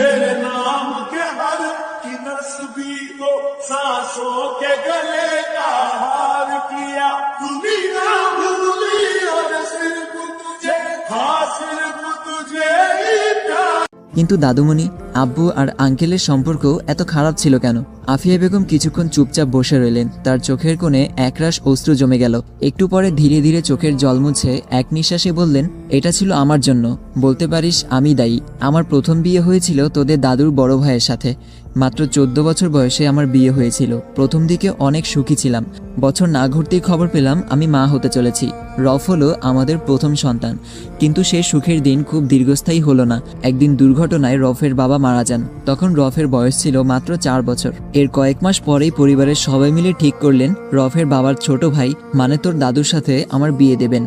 میرے نام کے ہر کی نسبی کو سانسوں کے گلے کا ہار کیا۔ دنیا بھولی اور صرف تجھے ہاں صرف تجھے কিন্তু দাদুমণি, আব্বু আর আঙ্কেলের সম্পর্ক এত খারাপ ছিল কেন? আফিয়া বেগম কিছুক্ষণ চুপচাপ বসে রইলেন। তার চোখের কোণে একরাশ অশ্রু জমে গেল। একটু পরে ধীরে ধীরে চোখের জল মুছে এক নিঃশ্বাসে বললেন, এটা ছিল আমার জন্য। বলতে পারিস, আমি দায়ী। আমার প্রথম বিয়ে হয়েছিল তোদের দাদুর বড় ভাইয়ের সাথে। মাত্র চোদ্দ বছর বয়সে আমার বিয়ে হয়েছিল। প্রথম দিকে অনেক সুখী ছিলাম। বছর না ঘুরতেই খবর পেলাম আমি মা হতে চলেছি। রফ হলো আমাদের প্রথম সন্তান। কিন্তু সে সুখের দিন খুব দীর্ঘস্থায়ী হলো না। একদিন দুর্ঘটনায় রফের বাবা মারা যান। তখন রফের বয়স ছিল মাত্র চার বছর। এর কয়েক মাস পরেই পরিবারের সবাই মিলে ঠিক করলেন, রফের বাবার ছোট ভাই মানে তোর দাদুর সাথে আমার বিয়ে দেবেন।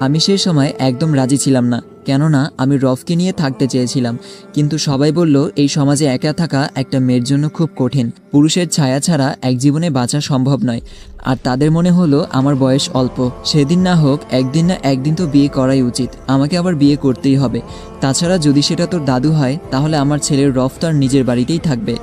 আমি সেই সময় একদম রাজি ছিলাম না। কেননা আমি রফকে নিয়ে থাকতে চেয়েছিলাম, কিন্তু সবাই বলল, এই সমাজে একা থাকা একটা মেয়ের জন্য খুব কঠিন। পুরুষের ছায়া ছাড়া এক জীবনে বাঁচা সম্ভব নয়। আর তাদের মনে হলো, আমার বয়স অল্প। সেদিন না হোক, একদিন না একদিন তো বিয়ে করাই উচিত। আমাকে আবার বিয়ে করতেই হবে। তাছাড়া যদি সেটা তোর দাদু হয়, তাহলে আমার ছেলের রফ তার নিজের বাড়িতেই থাকবে।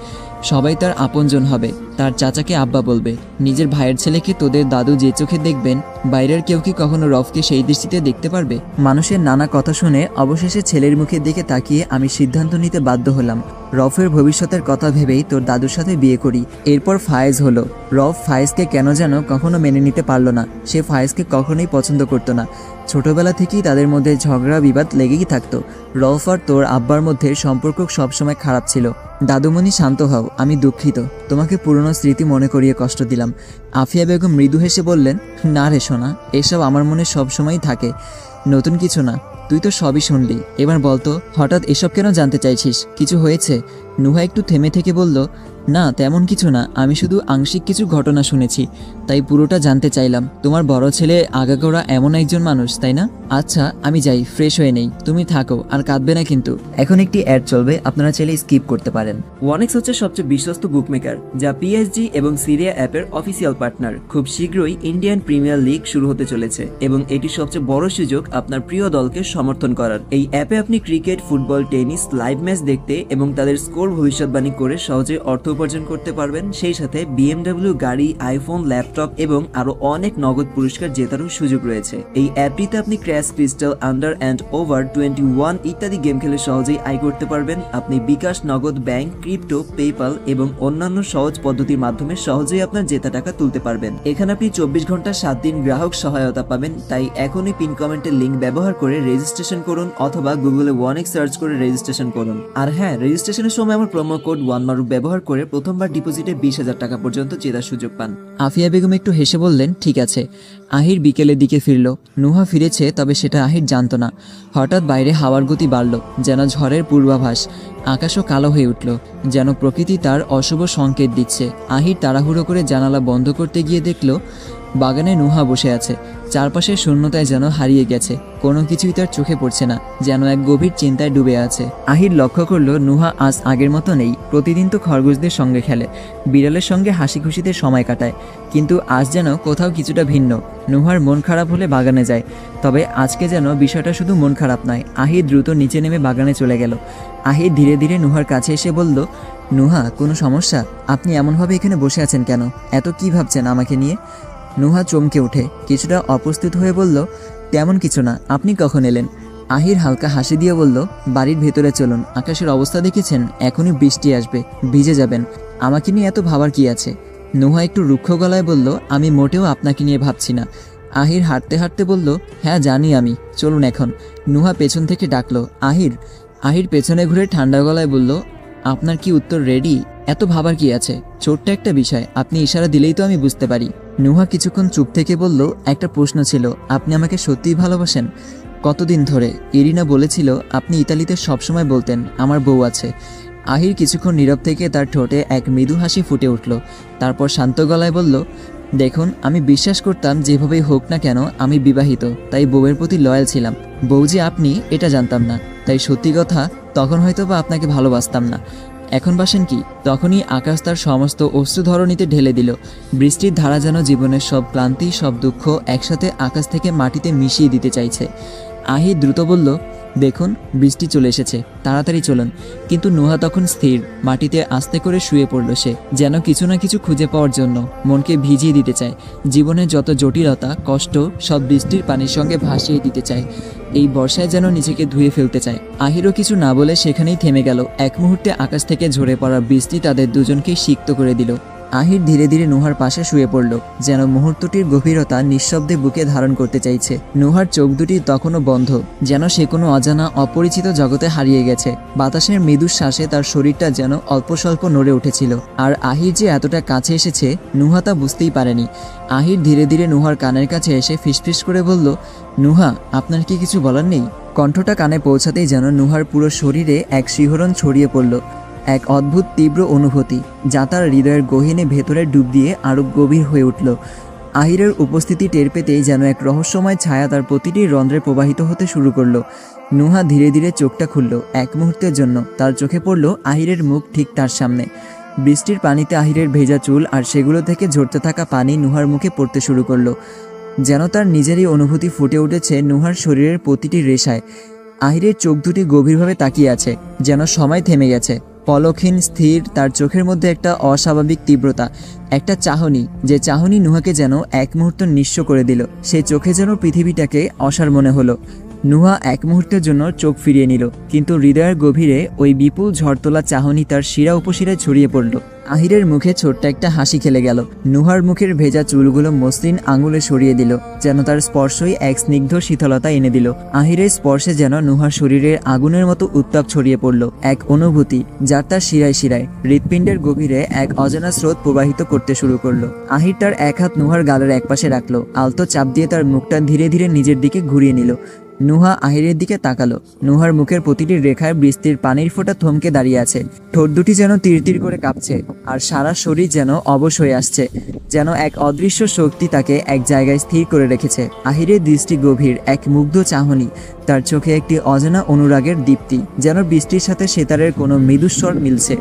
সবাই তার আপনজন হবে। তার চাচাকে আব্বা বলবে, নিজের ভাইয়ের ছেলেকে তোদের দাদু যে চোখে দেখবেন, বাইরের কেউ কি কখনো রফকে সেই দৃষ্টিতে দেখতে পারবে? মানুষের নানা কথা শুনে অবশেষে ছেলের মুখের দিকে তাকিয়ে আমি সিদ্ধান্ত নিতে বাধ্য হলাম। রফের ভবিষ্যতের কথা ভেবেই তোর দাদুর সাথে বিয়ে করি। এরপর ফায়েজ হলো। রফ ফায়েজকে কেন যেন কখনো মেনে নিতে পারল না। সে ফায়েজকে কখনোই পছন্দ করতো না। ছোটবেলা থেকেই তাদের মধ্যে ঝগড়া বিবাদ লেগেই থাকতো। রফ আর তোর আব্বার মধ্যে সম্পর্ক সবসময় খারাপ ছিল। দাদুমণি, শান্ত হও। আমি দুঃখিত। তোমাকে পুরনো স্মৃতি মনে করিয়ে কষ্ট দিলাম। আফিয়া বেগম মৃদু হেসে বললেন, না রে সোনা, এসব আমার মনে সবসময়ই থাকে। নতুন কিছু না, তুই তো সবই শুনলি। এবার বলতো, হঠাৎ এসব কেন জানতে চাইছিস? কিছু হয়েছে? নুহা একটু থেমে থেকে বলল না, তেমন কিছু না। আমি শুধু আংশিক কিছু ঘটনা শুনেছি, তাই পুরোটা জানতে চাইলাম। তোমার বড় ছেলে আগাগোড়া এমন একজন মানুষ, তাই না? আচ্ছা আমি যাই, ফ্রেশ হয়ে নেই। তুমি থাকো, আর কাঁদবে না কিন্তু। এখন একটি অ্যাড চলবে, আপনারা চাইলে স্কিপ করতে পারেন। ওয়ানেক্স হচ্ছে সবচেয়ে বিশ্বস্ত বুকমেকার যা পিএসজি এবং সিরিয়া অ্যাপের অফিসিয়াল পার্টনার খুব শীঘ্রই ইন্ডিয়ান প্রিমিয়ার লিগ শুরু হতে চলেছে, এবং এটি সবচেয়ে বড় সুযোগ আপনার প্রিয় দলকে সমর্থন করার। এই অ্যাপে আপনি cricket football tennis live match দেখতে এবং তাদের স্কোর ভবিষ্যৎবাণী করে সহজে অর্থ উপার্জন করতে পারবেন। সেই সাথে বিএমডব্লিউ গাড়ি আইফোন ল্যাপটপ এবং আরও অনেক নগদ পুরস্কার জেতারও সুযোগ রয়েছে। এই অ্যাপটিতে আপনি crash crystal under and over twenty one ইত্যাদি গেম খেলে সহজেই আয় করতে পারবেন। আপনি বিকাশ, নগদ ব্যাংক, ক্রিপ্টো পেপাল এবং অন্যান্য সহজ পদ্ধতির মাধ্যমে সহজেই আপনার জেতা টাকা তুলতে পারবেন। এখানে আপনি চব্বিশ ঘণ্টা সাত দিন গ্রাহক সহায়তা পাবেন। তাই এখনই পিন কমেন্টের লিঙ্ক ব্যবহার করে রেজিস্ট্রেশন করুন অথবা গুগলে ওয়ান ওয়ানেক সার্চ করে রেজিস্ট্রেশন করুন। আর হ্যাঁ রেজিস্ট্রেশনের সময় আমার প্রোমো কোড ওয়ান মারুফ ব্যবহার করে প্রথমবার ডিপোজিটে বিশ হাজার টাকা পর্যন্ত জেতার সুযোগ পান। আফিয়া বেগম একটু হেসে বললেন, ঠিক আছে। আহির বিকেলের দিকে ফিরল। নুহা ফিরেছে, তবে সেটা আহির জানতো না। হঠাৎ বাইরে হাওয়ার গতি বাড়ল, যেন ঝড়ের পূর্বাভাস। আকাশও কালো হয়ে উঠল, যেন প্রকৃতি তার অশুভ সংকেত দিচ্ছে। আহির তাড়াহুড়ো করে জানালা বন্ধ করতে গিয়ে দেখল, বাগানে নুহা বসে আছে। চারপাশের শূন্যতায় যেন হারিয়ে গেছে। কোনো কিছুই তার চোখে পড়ছে না, যেন এক গভীর চিন্তায় ডুবে আছে। আহির লক্ষ্য করল, নুহা আজ আগের মতো নেই। প্রতিদিন তো খরগোশদের সঙ্গে খেলে। বিড়ালের সঙ্গে হাসি খুশিতে সময় কাটায়। কিন্তু আজ যেন কোথাও কিছুটা ভিন্ন। নুহার মন খারাপ হলে বাগানে যায়। তবে আজকে যেন বিষয়টা শুধু মন খারাপ নয়, আহির দ্রুত নিচে নেমে বাগানে চলে গেল। আহির ধীরে ধীরে নুহার কাছে এসে বলল, নুহা, কোনো সমস্যা? আপনি এমনভাবে এখানে বসে আছেন কেন? এত কি ভাবছেন আমাকে নিয়ে? নুহা চমকে ওঠে কিছুটা অপ্রস্তুত হয়ে বলল, তেমন কিছু না, আপনি কখন এলেন? আহির হালকা হাসি দিয়ে বলল, বাড়ির ভেতরে চলুন, আকাশের অবস্থা দেখেছেন, এখনই বৃষ্টি আসবে, ভিজে যাবেন, আমাকে নিয়ে এত ভাবার কি আছে? নুহা একটু রুক্ষ গলায় বলল, আমি মোটেও আপনাকে নিয়ে ভাবছি না। আহির হাঁটতে হাঁটতে বলল হ্যাঁ জানি আমি, চলুন এখন। নুহা পেছন থেকে ডাকলো, আহির। আহির পেছনে ঘুরে ঠান্ডা গলায় বলল, আপনার কি উত্তর রেডি এত ভাবার কি আছে? ছোট্ট একটা বিষয়, আপনি ইশারা দিলেই তো আমি বুঝতে পারি। নুহা কিছুক্ষণ চুপ থেকে বলল, একটা প্রশ্ন ছিল, আপনি আমাকে সত্যিই ভালোবাসেন? কতদিন ধরে? ইরিনা বলেছিল, আপনি ইতালিতে সবসময় বলতেন, আমার বউ আছে। আহির কিছুক্ষণ নীরব থেকে তার ঠোঁটে এক মৃদু হাসি ফুটে উঠল। তারপর শান্ত গলায় বলল, দেখুন, আমি বিশ্বাস করতাম যেভাবেই হোক না কেন, আমি বিবাহিত, তাই বউয়ের প্রতি লয়াল ছিলাম। বউ যে আপনি, এটা জানতাম না। তাই সত্যি কথা, তখন হয়তো বা আপনাকে ভালোবাসতাম না। এখন বাসেন কি? তখনই আকাশ তার সমস্ত অশ্রুধরণীতে ঢেলে দিল। বৃষ্টির ধারা যেন জীবনের সব ক্লান্তি, সব দুঃখ একসাথে আকাশ থেকে মাটিতে মিশিয়ে দিতে চাইছে। আহি দ্রুত বলল দেখুন, বৃষ্টি চলে এসেছে, তাড়াতাড়ি চলুন। কিন্তু নুহা তখন স্থির, মাটিতে আস্তে করে শুয়ে পড়ল সে, যেন কিছু না কিছু খুঁজে পাওয়ার জন্য মনকে ভিজিয়ে দিতে চায়। জীবনের যত জটিলতা, কষ্ট, সব বৃষ্টির পানির সঙ্গে ভাসিয়ে দিতে চায়। এই বর্ষায় যেন নিজেকে ধুয়ে ফেলতে চায়। আহিরও কিছু না বলে সেখানেই থেমে গেল। এক মুহূর্তে আকাশ থেকে ঝরে পড়া বৃষ্টি তাদের দুজনকেই সিক্ত করে দিল। আহির ধীরে ধীরে নুহার পাশে শুয়ে পড়ল, যেন মুহূর্তটির গভীরতা নিঃশব্দে বুকে ধারণ করতে চাইছে। নুহার চোখ দুটি তখনও বন্ধ, যেন সে কোনো অজানা, অপরিচিত জগতে হারিয়ে গেছে। বাতাসের মৃদু শ্বাসে তার শরীরটা যেন অল্প স্বল্প নড়ে উঠেছিল। আর আহির যে এতটা কাছে এসেছে, নুহা তা বুঝতেই পারেনি। আহির ধীরে ধীরে নুহার কানের কাছে এসে ফিসফিস করে বলল, নুহা, আপনার কি কিছু বলার নেই? কণ্ঠটা কানে পৌঁছাতেই যেন নুহার পুরো শরীরে এক শিহরণ ছড়িয়ে পড়ল। এক অদ্ভুত তীব্র অনুভূতি, যা তার হৃদয়ের গহীনে ভেতরে ডুব দিয়ে আরও গভীর হয়ে উঠল। আহিরের উপস্থিতি টের পেতেই যেন এক রহস্যময় ছায়া তার প্রতিটি রন্ধ্রে প্রবাহিত হতে শুরু করল। নুহা ধীরে ধীরে চোখটা খুলল, এক মুহূর্তের জন্য। তার চোখে পড়ল আহিরের মুখ ঠিক তার সামনে। বৃষ্টির পানিতে আহিরের ভেজা চুল আর সেগুলো থেকে ঝরতে থাকা পানি নুহার মুখে পড়তে শুরু করল। যেন তার নিজেরই অনুভূতি ফুটে উঠেছে নুহার শরীরের প্রতিটি রেশায়। আহিরের চোখ দুটি গভীরভাবে তাকিয়ে আছে, যেন সময় থেমে গেছে। পলকহীন স্থির, তার চোখের মধ্যে একটা অস্বাভাবিক তীব্রতা, একটা চাহনি, যে চাহনি নুহাকে যেন এক মুহূর্ত নিঃস্ব করে দিল। সে চোখে যেন পৃথিবীটাকে অসার মনে হলো। নুহা এক মুহূর্তের জন্য চোখ ফিরিয়ে নিল, কিন্তু হৃদয়ের গভীরে ওই বিপুল ঝড়তোলা চাহনি তার শিরা উপশিরায় ছড়িয়ে পড়ল। আহিরের মুখে ছোট্ট একটা হাসি খেলে গেল। নুহার মুখের ভেজা চুলগুলো মসৃণ আঙুলে সরিয়ে দিল, যেন তার স্পর্শই এক স্নিগ্ধ শীতলতা এনে দিল। আহিরের স্পর্শে যেন নুহার শরীরের আগুনের মতো উত্তাপ ছড়িয়ে পড়ল, এক অনুভূতি, যার তার শিরায় শিরায়। হৃৎপিণ্ডের গভীরে এক অজানা স্রোত প্রবাহিত করতে শুরু করল। আহির তার এক হাত নুহার গালের একপাশে রাখল, আলতো চাপ দিয়ে তার মুখটা ধীরে ধীরে নিজের দিকে ঘুরিয়ে নিল। নুহা আহিরের দিকে তাকালো। নুহার মুখের প্রতিটি রেখায় বৃষ্টির পানির ফোঁটা থমকে দাঁড়িয়ে আছে। ঠোঁট দুটি যেন তীর করে কাঁপছে। আর সারা শরীর যেন অবশ হয়ে আসছে, যেন এক অদৃশ্য শক্তি তাকে এক জায়গায় স্থির করে রেখেছে। আহিরের দৃষ্টি গভীর, এক মুগ্ধ চাহনি, তার চোখে একটি অজানা অনুরাগের দীপ্তি, যেন বৃষ্টির সাথে সেতারের কোনো মৃদুস্বর মিলছে,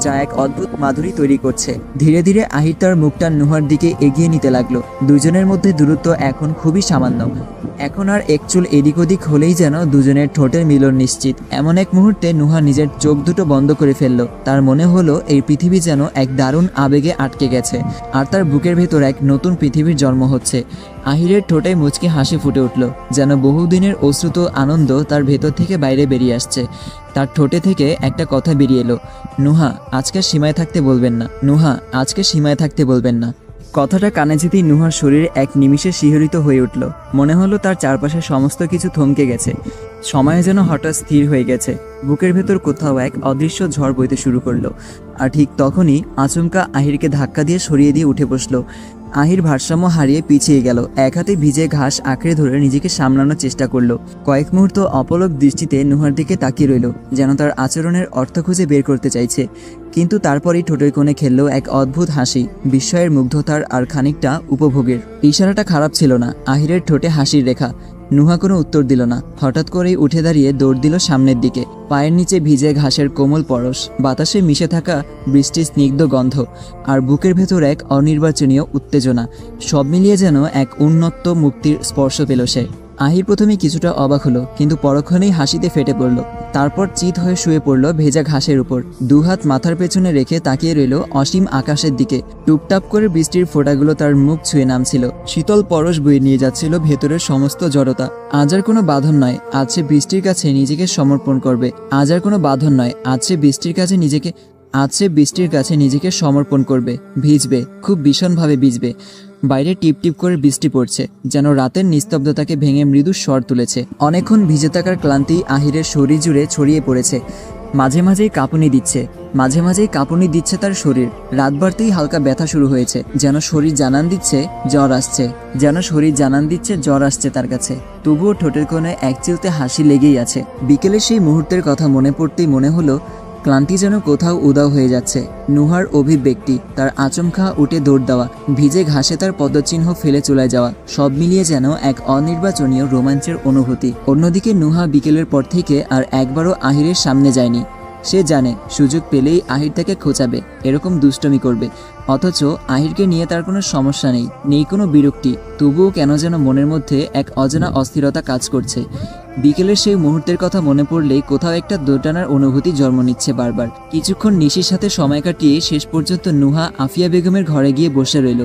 যা এক অদ্ভুত মাধুরী তৈরি করছে। ধীরে ধীরে আহির তার মুখটা নুহার দিকে এগিয়ে নিতে লাগল। দুজনের মধ্যে দূরত্ব এখন খুবই সামান্য। এখন আর এক চুল এদিক ওদিক হলেই যেন দুজনের ঠোঁটের মিলন নিশ্চিত। এমন এক মুহূর্তে নুহা নিজের চোখ দুটো বন্ধ করে ফেলল। তার মনে হলো এই পৃথিবী যেন এক দারুণ আবেগে আটকে গেছে। আর তার বুকের ভেতর এক নতুন পৃথিবীর জন্ম হচ্ছে। আহিরের ঠোঁটে মুচকি হাসি ফুটে উঠল। যেন বহুদিনের অশ্রুত আনন্দ তার ভেতর থেকে বাইরে বেরিয়ে আসছে। তার ঠোঁটে থেকে একটা কথা বেরিয়ে এলো। নুহা, আজকে সীমায় থাকতে বলবেন না। নুহা, আজকে সীমায় থাকতে বলবেন না। কথাটা কানে যেতেই নুহার শরীর এক নিমিষে শিহরিত হয়ে উঠল। মনে হলো তার চারপাশে সমস্ত কিছু থমকে গেছে। সময় যেন হঠাৎ স্থির হয়ে গেছে। বুকের ভেতর কোথাও এক অদৃশ্য ঝড় বইতে শুরু করল। আর ঠিক তখনই আচমকা আহিরকে ধাক্কা দিয়ে সরিয়ে দিয়ে উঠে বসল। আহির ভারসাম্য হারিয়ে পিছিয়ে গেল। এক হাতে ভিজে ঘাস আঁকড়ে ধরে নিজেকে সামলানোর চেষ্টা করল। কয়েক মুহূর্ত অপলক দৃষ্টিতে নুহার দিকে তাকিয়ে রইল, যেন তার আচরণের অর্থ খুঁজে বের করতে চাইছে। কিন্তু তারপরই ঠোঁটের কোণে খেললো এক অদ্ভুত হাসি। বিস্ময়ের মুগ্ধতার আর খানিকটা উপভোগের। ইশারাটা খারাপ ছিল না। আহিরের ঠোঁটে হাসির রেখা। নুহা কোনো উত্তর দিল না। হঠাৎ করেই উঠে দাঁড়িয়ে দৌড় দিল সামনের দিকে। পায়ের নিচে ভিজে ঘাসের কোমল পরশ। বাতাসে মিশে থাকা বৃষ্টির স্নিগ্ধ গন্ধ। আর বুকের ভেতর এক অনির্বাচনীয় উত্তেজনা। সব মিলিয়ে যেন এক উন্নত মুক্তির স্পর্শ পেল সে। আহির প্রথমে কিছুটা অবাক হলো, কিন্তু পরক্ষণেই হাসিতে ফেটে পড়ল। তারপর চিত হয়ে শুয়ে পড়ল ভেজা ঘাসের উপর। দুহাত মাথার পেছনে রেখে তাকিয়ে রইল অসীম আকাশের দিকে। টুপটাপ করে বৃষ্টির ফোঁটাগুলো তার মুখ ছুঁয়ে নামছিল। শীতল পরশ বয়ে নিয়ে যাচ্ছিল ভেতরের সমস্ত জড়তা। আজ আর কোনো বাঁধন নয়, আজ সে বৃষ্টির কাছে নিজেকে সমর্পণ করবে। আজ আর কোনো বাঁধন নয়, আজ সে বৃষ্টির কাছে নিজেকে আজ সে বৃষ্টির কাছে নিজেকে সমর্পণ করবে। ভিজবে, খুব ভীষণভাবে ভিজবে। বাইরে টিপ টিপ করে বৃষ্টি পড়ছে, যেন রাতের নিস্তব্ধতাকে ভেঙে মৃদু স্বর তুলেছে। অনেকক্ষণ ভিজে থাকার ক্লান্তি আহিরের শরীর জুড়ে ছড়িয়ে পড়েছে। মাঝে মাঝেই কাঁপুনি দিচ্ছে, মাঝে মাঝেই কাঁপুনি দিচ্ছে তার শরীর। রাত বাড়তেই হালকা ব্যথা শুরু হয়েছে, যেন শরীর জানান দিচ্ছে, জ্বর আসছে, যেন শরীর জানান দিচ্ছে, জ্বর আসছে তার কাছে। তবুও ঠোঁটের কোণে এক চিলতে হাসি লেগেই আছে। বিকেলে সেই মুহূর্তের কথা মনে পড়তেই মনে হলো ক্লান্তি যেন কোথাও উদাও হয়ে যাচ্ছে। নুহার অভিব্যক্তি, তার আচমকা উঠে দৌড় দেওয়া, ভিজে ঘাসে তার পদচিহ্ন ফেলে চলে যাওয়া, সব মিলিয়ে যেন এক অনির্বাচনীয় রোমাঞ্চের অনুভূতি। অন্যদিকে নুহা বিকেলের পর থেকে আর একবারও আহিরের সামনে যায়নি। সে জানে, সুযোগ পেলেই আহির তাকে খোঁচাবে, এরকম দুষ্টমি করবে। অথচ আহিরকে নিয়ে তার কোনো সমস্যা নেই নেই কোনো বিরক্তি, তবুও কেন যেন মনের মধ্যে এক অজানা অস্থিরতা কাজ করছে। বিকেলের সেই মুহূর্তের কথা মনে পড়লেই কোথাও একটা দোটানার অনুভূতি জন্ম নিচ্ছে বারবার। কিছুক্ষণ নিশির সাথে সময় কাটিয়ে শেষ পর্যন্ত নুহা আফিয়া বেগমের ঘরে গিয়ে বসে রইল।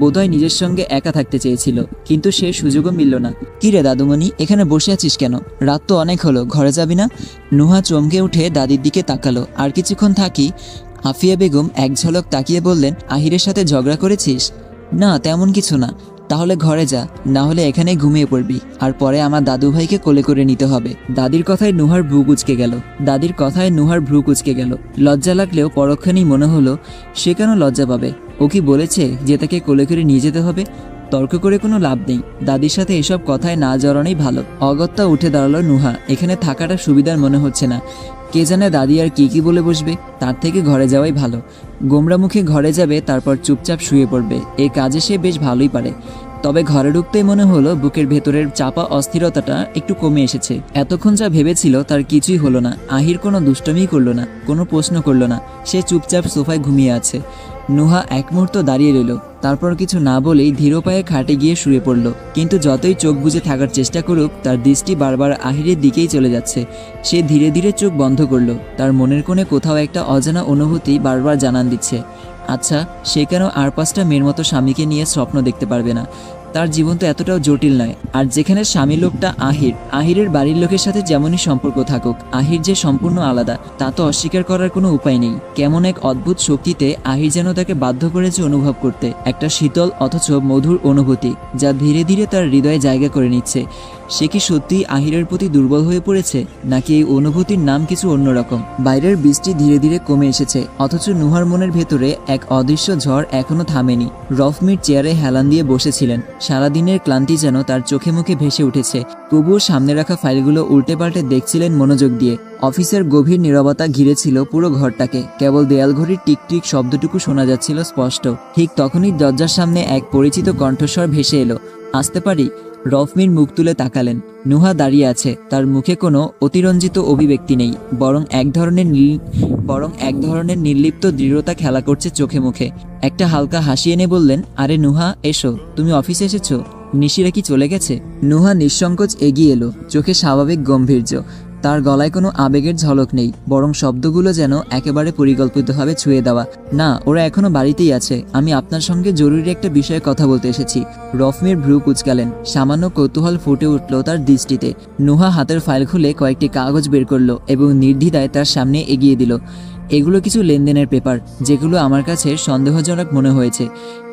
বোধহয় নিজের সঙ্গে একা থাকতে চেয়েছিল, কিন্তু সে সুযোগও মিলল না। কি রে দাদুমণি, এখানে বসে আছিস কেন? রাত তো অনেক হলো, ঘরে যাবি না? নুহা চমকে উঠে দাদির দিকে তাকালো। আর কিছুক্ষণ থাকি? আফিয়া বেগম এক ঝলক তাকিয়ে বললেন, আহিরের সাথে ঝগড়া করেছিস? না, তেমন কিছু না। তাহলে ঘরে যা না হলে এখানেই ঘুমিয়ে পড়বি। আর পরে আমার দাদু ভাইকে কোলে করে নিতে হবে। দাদির কথায় নুহার ভ্রু কুচকে গেল। দাদির কথায় নুহার ভ্রু কুচকে গেল। লজ্জা লাগলেও পরক্ষণেই মনে হলো, সে কেন লজ্জা পাবে? ও কি বলেছে যে তাকে কোলে করে নিয়ে যেতে হবে? তর্ক করে কোনো লাভ নেই। দাদির সাথে এসব কথায় না জড়ানোই ভালো। অগত্যা উঠে দাঁড়াল নুহা। এখানে থাকাটা সুবিধার মনে হচ্ছে না। কে জানে দাদি আর কী কী বলে বসবে? তার থেকে ঘরে যাওয়াই ভালো। গোমরা মুখে ঘরে যাবে, তারপর চুপচাপ শুয়ে পড়বে। এ কাজে সে বেশ ভালোই পারে। তবে ঘরে ঢুকতেই মনে হলো বুকের ভেতরের চাপা অস্থিরতাটা একটু কমে এসেছে। এতক্ষণ যা ভেবেছিল তার কিছুই হলো না। আহির কোনো দুষ্টমিই করল না, কোনো প্রশ্ন করল না। সে চুপচাপ সোফায় ঘুমিয়ে আছে। নুহা এক মুহূর্ত দাঁড়িয়ে রইল। তারপর কিছু না বলেই ধীর পায়ে খাটে গিয়ে শুয়ে পড়ল। কিন্তু যতই চোখ বুঝে থাকার চেষ্টা করুক, তার দৃষ্টি বারবার আহিরের দিকেই চলে যাচ্ছে। সে ধীরে ধীরে চোখ বন্ধ করল। তার মনের কোণে কোথাও একটা অজানা অনুভূতি বারবার জানান দিচ্ছে। আচ্ছা সে কেন আর পাঁচটা মেয়ের মতো স্বামীকে নিয়ে স্বপ্ন দেখতে পারবে না? তার জীবন তো এতটাও জটিল নয়। আর যেখানে স্বামী লোকটা আহির, আহিরের বাড়ির লোকের সাথে যেমনই সম্পর্ক থাকুক, আহির যে সম্পূর্ণ আলাদা, তা তো অস্বীকার করার কোনো উপায় নেই। কেমন এক অদ্ভুত শক্তিতে আহির যেন তাকে বাধ্য করেছে অনুভব করতে। একটা শীতল অথচ মধুর অনুভূতি, যা ধীরে ধীরে তার হৃদয়ে জায়গা করে নিচ্ছে। সে কি সত্যিই আহিরের প্রতি দুর্বল হয়ে পড়েছে, নাকি এই অনুভূতির নাম কিছু অন্যরকম? বাইরের বৃষ্টি ধীরে ধীরে কমে এসেছে, অথচ নুহার মনের ভেতরে এক অদৃশ্য ঝড় এখনও থামেনি। রফমির চেয়ারে হেলান দিয়ে বসেছিলেন, সারাদিনের ক্লান্তি যেন তার চোখে মুখে ভেসে উঠেছে। তবুও সামনে রাখা ফাইলগুলো উল্টে পাল্টে দেখছিলেন মনোযোগ দিয়ে। অফিসের গভীর নীরবতা ঘিরেছিল পুরো ঘরটাকে, কেবল দেয়াল ঘড়ির টিকটিক শব্দটুকু শোনা যাচ্ছিল স্পষ্ট। ঠিক তখনই দরজার সামনে এক পরিচিত কণ্ঠস্বর ভেসে এলো, আসতে পারি? রফমির মুখ তুলে তাকালেন। নুহা দাঁড়িয়ে আছে, তার মুখে কোনো অতিরঞ্জিত অভিব্যক্তি নেই, বরং এক ধরনের নীল, বরং এক ধরনের নির্লিপ্ত দৃঢ়তা খেলা করছে চোখে মুখে। একটা হালকা হাসি এনে বললেন, আরে নুহা, এসো, তুমি অফিসে এসেছ? নিশিরা কি চলে গেছে? নুহা নিঃসংকোচ এগিয়ে এলো, চোখে স্বাভাবিক গম্ভীর্য। তার গলায় কোনো আবেগের ঝলক নেই, বরং শব্দগুলো যেন একেবারে পরিকল্পিতভাবে ছুঁয়ে দেওয়া। না, ওরা এখনও বাড়িতেই আছে। আমি আপনার সঙ্গে জরুরি একটা বিষয়ে কথা বলতে এসেছি। রফমির ভ্রু কুচকালেন। সামান্য কৌতূহল ফুটে উঠল তার দৃষ্টিতে। নুহা হাতের ফাইল খুলে কয়েকটি কাগজ বের করল এবং নির্দ্বিধায় তার সামনে এগিয়ে দিল। এগুলো কিছু লেনদেনের পেপার, যেগুলো আমার কাছে সন্দেহজনক মনে হয়েছে।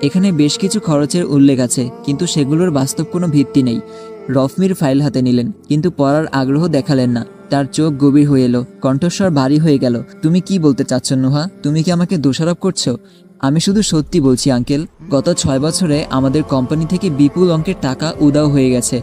এখানে বেশ কিছু খরচের উল্লেখ আছে, কিন্তু সেগুলোর বাস্তব কোনো ভিত্তি নেই। রফমির ফাইল হাতে নিলেন, কিন্তু পড়ার আগ্রহ দেখালেন না। তার চোখ গভীর হয়ে এলো, কণ্ঠস্বর ভারী হয়ে গেল। তুমি কি বলতে চাচ্ছ, নুহা? তুমি কি আমাকে দোষারোপ করছ? আমি শুধু সত্যি বলছি, আঙ্কেল। গত ছয় বছরে আমাদের কোম্পানি থেকে বিপুল অঙ্কের টাকা উদাও হয়ে গেছে,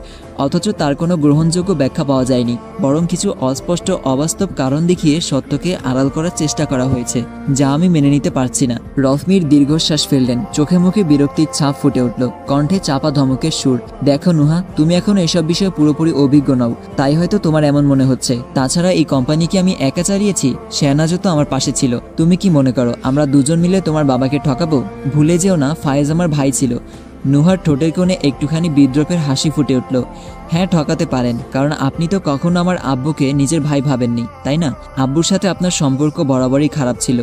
অথচ তার কোনো গ্রহণযোগ্য ব্যাখ্যা পাওয়া যায়নি, বরং কিছু অস্পষ্ট অবাস্তব কারণ দেখিয়ে সত্যকে আড়াল করার চেষ্টা করা হয়েছে, যা আমি মেনে নিতে পারছি না। রফমির দীর্ঘশ্বাস ফেললেন, চোখে মুখে বিরক্তির ছাপ ফুটে উঠল, কণ্ঠে চাপা ধমকের সুর, দেখো নুহা, তুমি এখন এসব বিষয়ে পুরোপুরি অভিজ্ঞ নও, তাই হয়তো তোমার এমন মনে হচ্ছে। তাছাড়া এই কোম্পানি কি আমি একা চালিয়েছি শেহনাজও তো আমার পাশে ছিল, তুমি কি মনে করো, আমরা দুজন মিলে তোমার বাবাকে ঠকাবো? ভুলে যেও না ফায়েজ আমার ভাই ছিল। নুহার ঠোঁটের কোণে একটুখানি বিদ্রোপের হাসি ফুটে উঠল। হ্যাঁ ঠকাতে পারেন, কারণ আপনি তো কখনো আমার আব্বুকে নিজের ভাই ভাবেননি, তাই না? আব্বুর সাথে আপনার সম্পর্ক বরাবরই খারাপ ছিল।